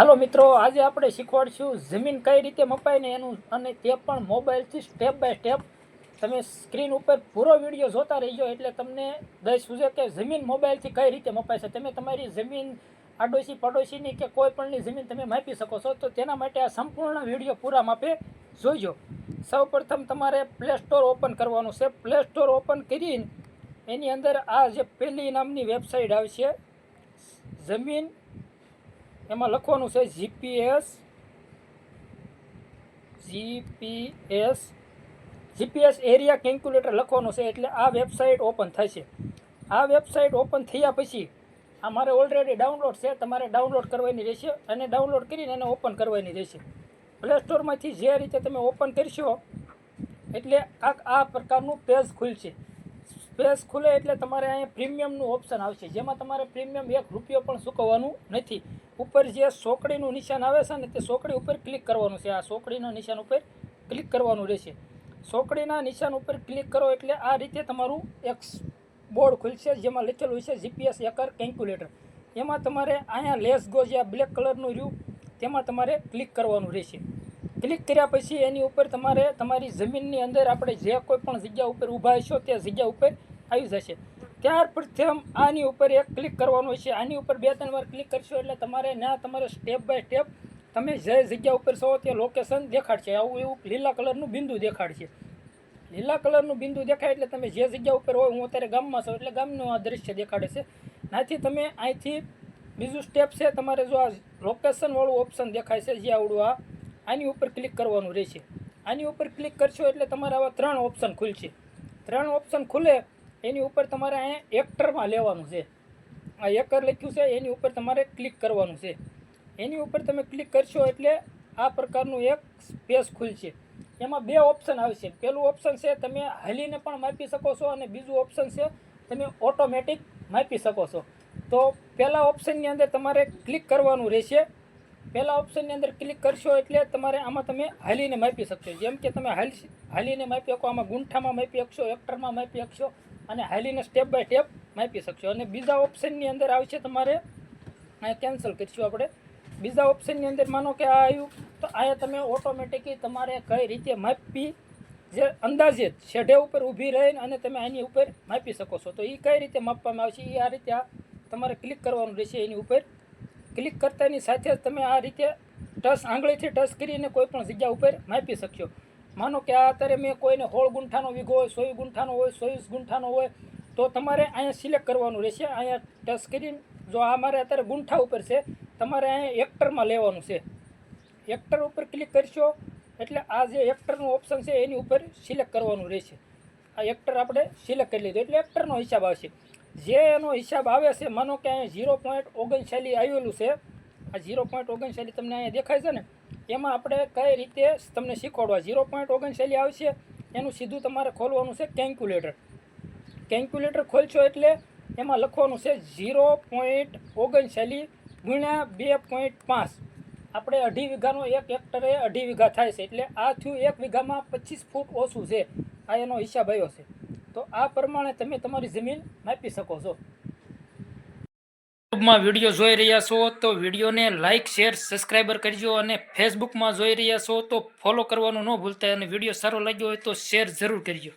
હાલો મિત્રો, આજે આપણે શીખવાડશું જમીન કઈ રીતે મપાય ને એનું, અને તે પણ મોબાઈલથી સ્ટેપ બાય સ્ટેપ તમે સ્ક્રીન ઉપર પૂરો વીડિયો જોતા રહીજો, એટલે તમને દઈશું સૂઝે કે જમીન મોબાઈલથી કઈ રીતે મપાય છે. તમે તમારી જમીન આડોશી પડોશીની કે કોઈ પણની જમીન તમે માપી શકો છો, તો તેના માટે આ સંપૂર્ણ વીડિયો પૂરા માપે જોઈજો. સૌપ્રથમ તમારે પ્લે સ્ટોર ઓપન કરવાનું છે. પ્લે સ્ટોર ઓપન કરીને એની અંદર આ જે પહેલી નામની વેબસાઇટ આવશે જમીન એમાં લખવાનું છે GPS GPS GPS area calculator લખવાનું છે એટલે આ વેબસાઇટ ઓપન થશે આ વેબસાઇટ ઓપન થયા પછી આ મારે ઓલરેડી ડાઉનલોડ છે, તમારે ડાઉનલોડ કરવાની રહેશે અને ડાઉનલોડ કરીને એને ઓપન કરવાની રહેશે. પ્લે સ્ટોરમાંથી જે રીતે તમે ઓપન કરશો, એટલે આ આ પ્રકારનું પેજ ખુલશે. પેજ ખુલે એટલે તમારે અહીંયા પ્રીમિયમનું ઓપ્શન આવશે. જેમાં તમારે પ્રીમિયમ એક રૂપિયો પણ ચૂકવવાનું નથી. ઉપર જે સોકડીનું નિશાન આવે છે ને તે સોકડી ઉપર ક્લિક કરવાનું છે. આ સોકડીના નિશાન ઉપર ક્લિક કરવાનું રહેશે. સોકડીના નિશાન ઉપર ક્લિક કરો એટલે આ રીતે તમારું એક બોર્ડ ખુલશે જેમાં લખેલું છે જીપીએસ એકર કેલ્ક્યુલેટર એમાં તમારે અહીંયા લેસ ગો જે બ્લેક કલરનું રહ્યું, તેમાં તમારે ક્લિક કરવાનું રહેશે. ક્લિક કર્યા પછી એની ઉપર તમારે તમારી જમીનની અંદર આપણે જે કોઈ પણ જગ્યા ઉપર ઊભા હશો, તે જગ્યા ઉપર આવી જશે. ત્યાર પ્રથમ આની ઉપર એક ક્લિક કરવાનું છે. આની ઉપર બે ત્રણ વાર ક્લિક કરશો એટલે તમારે ના, તમારે સ્ટેપ બાય સ્ટેપ તમે જે જગ્યા ઉપર છો તે લોકેશન દેખાડશે. આવું એવું લીલા કલરનું બિંદુ દેખાડશે. લીલા કલરનું બિંદુ દેખાય એટલે તમે જે જગ્યા ઉપર હોય, હું અત્યારે ગામમાં છું એટલે ગામનું આ દ્રશ્ય દેખાડે છે. નાથી તમે અહીંથી બીજું સ્ટેપ છે, તમારે જો આ લોકેશનવાળું ઓપ્શન દેખાય છે, જે આવડું આ, આની ઉપર ક્લિક કરવાનું રહેશે. આની ઉપર ક્લિક કરશો એટલે તમારે આવા ત્રણ ઓપ્શન ખુલશે. ત્રણ ઓપ્શન ખુલે એની ઉપર તમારે અહીંયા એક્ટરમાં લેવાનું છે. આ એકર લખ્યું છે, એની ઉપર તમારે ક્લિક કરવાનું છે. એની ઉપર તમે ક્લિક કરશો એટલે આ પ્રકારનું એક સ્પેસ ખુલશે. એમાં બે ઓપ્શન આવશે. પહેલું ઓપ્શન છે, તમે હાલીને પણ માપી શકો છો અને બીજું ઓપ્શન છે, તમે ઓટોમેટિક માપી શકો છો. તો પહેલાં ઓપ્શનની અંદર તમારે ક્લિક કરવાનું રહેશે. પહેલા ઓપ્શનની અંદર ક્લિક કરશો એટલે તમારે આમાં તમે હાલીને માપી શકશો. જેમ કે તમે હાલી, હાલીને માપી શકો આમાં ગુંઠામાં માપી શકશો હેક્ટરમાં માપી શકશો અને હાલીને સ્ટેપ બાય સ્ટેપ માપી શકશો. અને બીજા ઓપ્શનની અંદર આવશે તમારે, અહીંયા કેન્સલ કરીશું આપણે. બીજા ઓપ્શનની અંદર માનો કે આ આવ્યું, તો અહીંયા તમે ઓટોમેટિકલી તમારે કઈ રીતે માપી જે અંદાજે શેઢે ઉપર ઊભી રહીને અને તમે આની ઉપર માપી શકો છો. તો એ કઈ રીતે માપવામાં આવશે? એ આ રીતે તમારે ક્લિક કરવાનું રહેશે એની ઉપર. ક્લિક કરતાની સાથે જ તમે આ રીતે ટચ આંગળીથી ટચ કરીને કોઈ પણ જગ્યા ઉપર માપી શકશો. માનો કે આ અત્યારે મેં કોઈને હોળ ગુંઠાનો વીઘો હોય, સોય ગુંઠાનો હોય સોવીસ ગુંઠાનો હોય, તો તમારે અહીંયા સિલેક્ટ કરવાનું રહેશે. અહીંયા ટચ કરીને જો આ મારે અત્યારે ગુંઠા ઉપર છે, તમારે અહીંયા એક્ટરમાં લેવાનું છે. એક્ટર ઉપર ક્લિક કરશો, એટલે આ જે એક્ટરનું ઓપ્શન છે, એની ઉપર સિલેક્ટ કરવાનું રહેશે. આ એક્ટર આપણે સિલેક્ટ કરી લીધું, એટલે એક્ટરનો હિસાબ આવશે. જે એનો હિસાબ આવે છે, માનો કે અહીંયા ઝીરો પોઈન્ટ ઓગણચાલીસ આવેલું છે, આ ઝીરો પોઈન્ટ ઓગણચાલીસ તમને અહીંયા દેખાય છે ને? એમાં આપણે કઈ રીતે તમને શીખવાડવા? ઝીરો પોઈન્ટ ઓગણચાલીસ આવશે, એનું સીધું તમારે ખોલવાનું છે કેલ્ક્યુલેટર કેલ્ક્યુલેટર ખોલશો એટલે એમાં લખવાનું છે ઝીરો પોઈન્ટ ઓગણચાલીસ ગુણ્યા બે પોઈન્ટ પાંચ. આપણે અઢી વીઘાનો એક હેક્ટરે અઢી વીઘા થાય છે એટલે આ થયું એક વીઘામાં પચીસ ફૂટ ઓછું છે. આ એનો હિસાબ આવ્યો છે. તો આ પ્રમાણે તમે તમારી જમીન માપી શકો છો. યુટ્યુબમાં વીડિયો જોઈ રહ્યા છો તો વિડીયોને લાઇક શેર, સબસ્ક્રાઈબર કરજો અને ફેસબુકમાં જોઈ રહ્યા છો તો ફોલો કરવાનું ન ભૂલતા અને વીડિયો સારો લાગ્યો હોય તો શેર જરૂર કરજો.